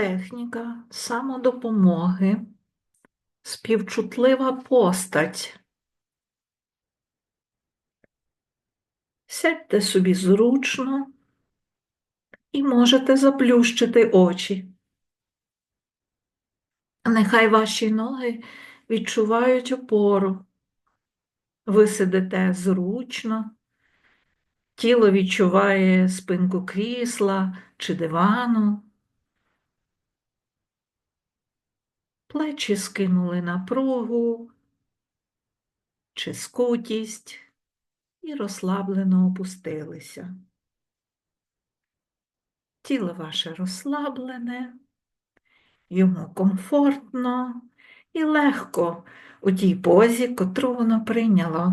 Техніка самодопомоги, співчутлива постать. Сядьте собі зручно і можете заплющити очі. Нехай ваші ноги відчувають опору. Ви сидите зручно, тіло відчуває спинку крісла чи дивану. Плечі скинули напругу чи скутість і розслаблено опустилися. Тіло ваше розслаблене, йому комфортно і легко у тій позі, котру воно прийняло.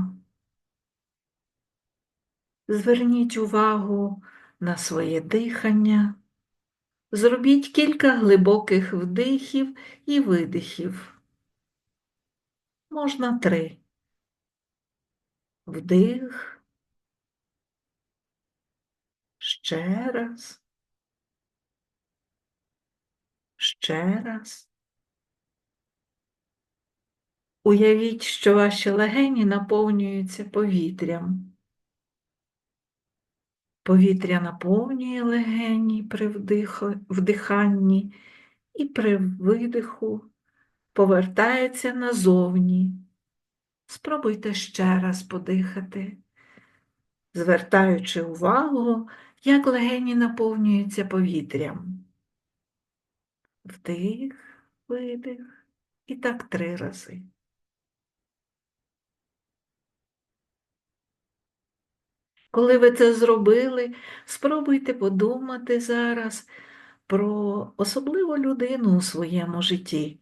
Зверніть увагу на своє дихання. Зробіть кілька глибоких вдихів і видихів. Можна три. Вдих. Ще раз. Ще раз. Уявіть, що ваші легені наповнюються повітрям. Повітря наповнює легені при вдиханні і при видиху повертається назовні. Спробуйте ще раз подихати, звертаючи увагу, як легені наповнюються повітрям. Вдих, видих і так три рази. Коли ви це зробили, спробуйте подумати зараз про особливу людину у своєму житті.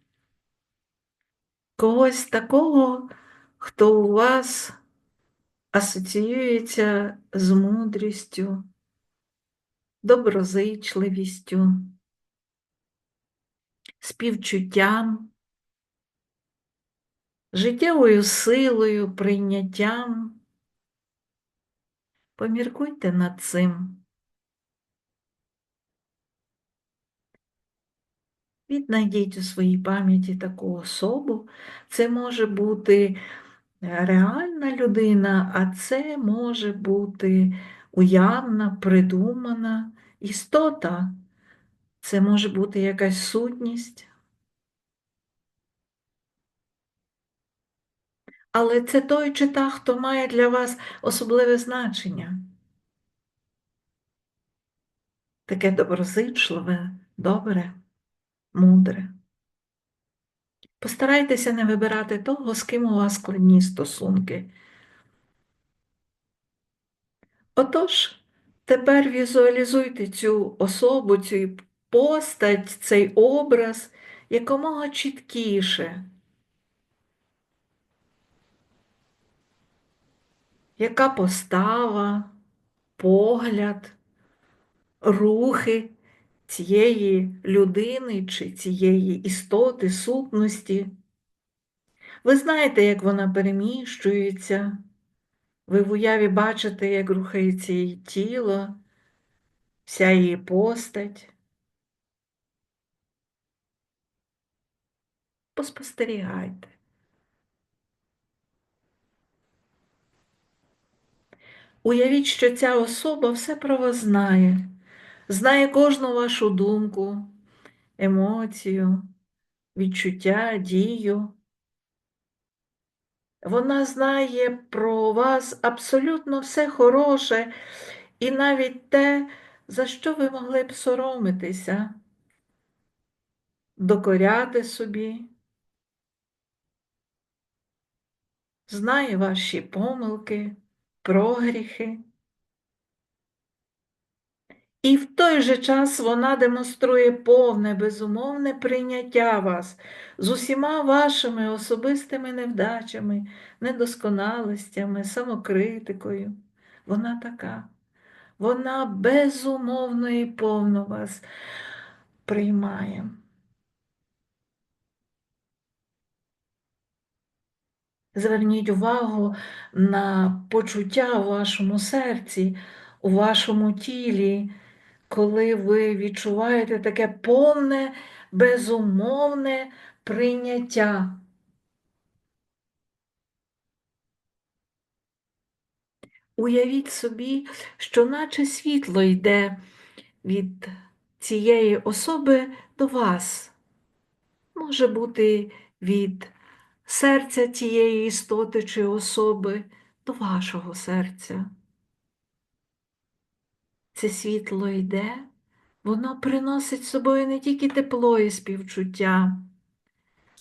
Когось такого, хто у вас асоціюється з мудрістю, доброзичливістю, співчуттям, життєвою силою, прийняттям. Поміркуйте над цим. Віднайдіть у своїй пам'яті таку особу. Це може бути е, реальна людина, а це може бути уявна, придумана істота. Це може бути якась сутність. Але це той чи та, хто має для вас особливе значення. Таке доброзичливе, добре, мудре. Постарайтеся не вибирати того, з ким у вас складні стосунки. Отож, тепер візуалізуйте цю особу, цю постать, цей образ якомога чіткіше. Яка постава, погляд, рухи цієї людини чи цієї істоти, сутності. Ви знаєте, як вона переміщується, ви в уяві бачите, як рухається її тіло, вся її постать. Поспостерігайте. Уявіть, що ця особа все про вас знає, знає кожну вашу думку, емоцію, відчуття, дію. Вона знає про вас абсолютно все хороше і навіть те, за що ви могли б соромитися, докоряти собі, знає ваші помилки, прогріхи. І в той же час вона демонструє повне, безумовне прийняття вас з усіма вашими особистими невдачами, недосконалостями, самокритикою. Вона така. Вона безумовно і повно вас приймає. Зверніть увагу на почуття у вашому серці, у вашому тілі, коли ви відчуваєте таке повне, безумовне прийняття. Уявіть собі, що наче світло йде від цієї особи до вас. Може бути від серця цієї істоти чи особи до вашого серця. Це світло йде, воно приносить з собою не тільки тепло і співчуття,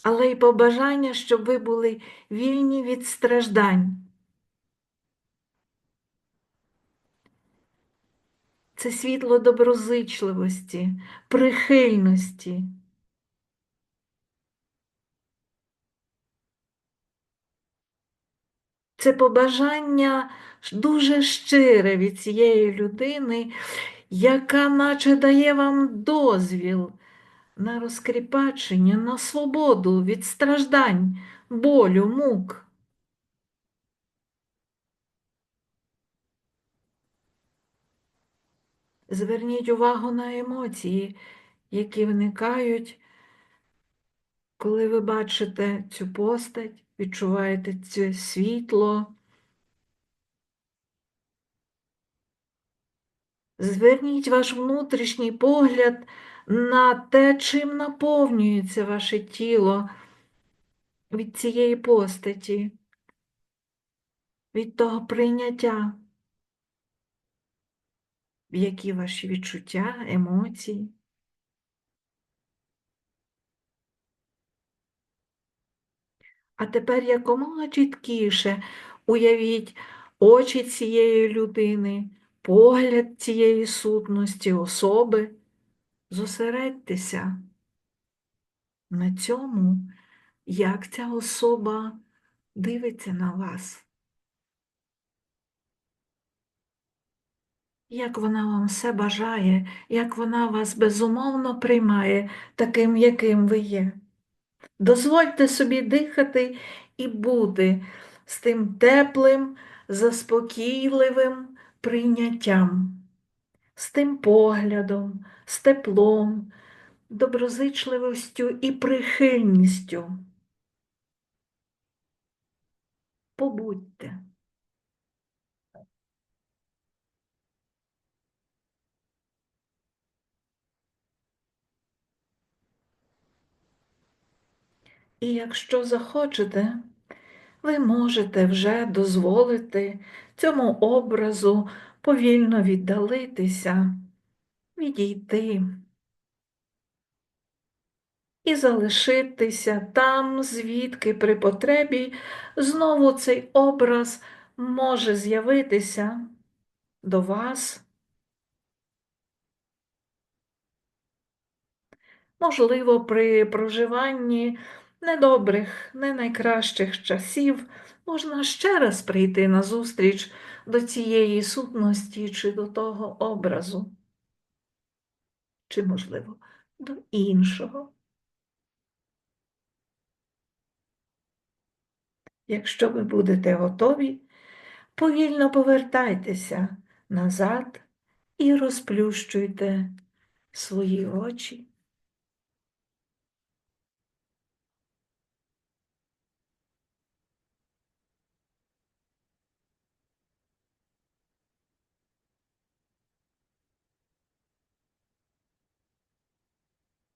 але й побажання, щоб ви були вільні від страждань. Це світло доброзичливості, прихильності. Це побажання дуже щире від цієї людини, яка наче дає вам дозвіл на розкріпачення, на свободу від страждань, болю, мук. Зверніть увагу на емоції, які виникають, коли ви бачите цю постать, відчуваєте це світло. Зверніть ваш внутрішній погляд на те, чим наповнюється ваше тіло від цієї постаті, від того прийняття, які ваші відчуття, емоції. А тепер якомога чіткіше уявіть очі цієї людини, погляд цієї сутності, особи. Зосередьтеся на цьому, як ця особа дивиться на вас, як вона вам все бажає, як вона вас безумовно приймає таким, яким ви є. Дозвольте собі дихати і бути з тим теплим, заспокійливим прийняттям, з тим поглядом, з теплом, доброзичливістю і прихильністю. Побудьте. І якщо захочете, ви можете вже дозволити цьому образу повільно віддалитися, відійти і залишитися там, звідки при потребі знову цей образ може з'явитися до вас. Можливо, при проживанні недобрих, не найкращих часів можна ще раз прийти на зустріч до цієї сутності чи до того образу, чи, можливо, до іншого. Якщо ви будете готові, повільно повертайтеся назад і розплющуйте свої очі.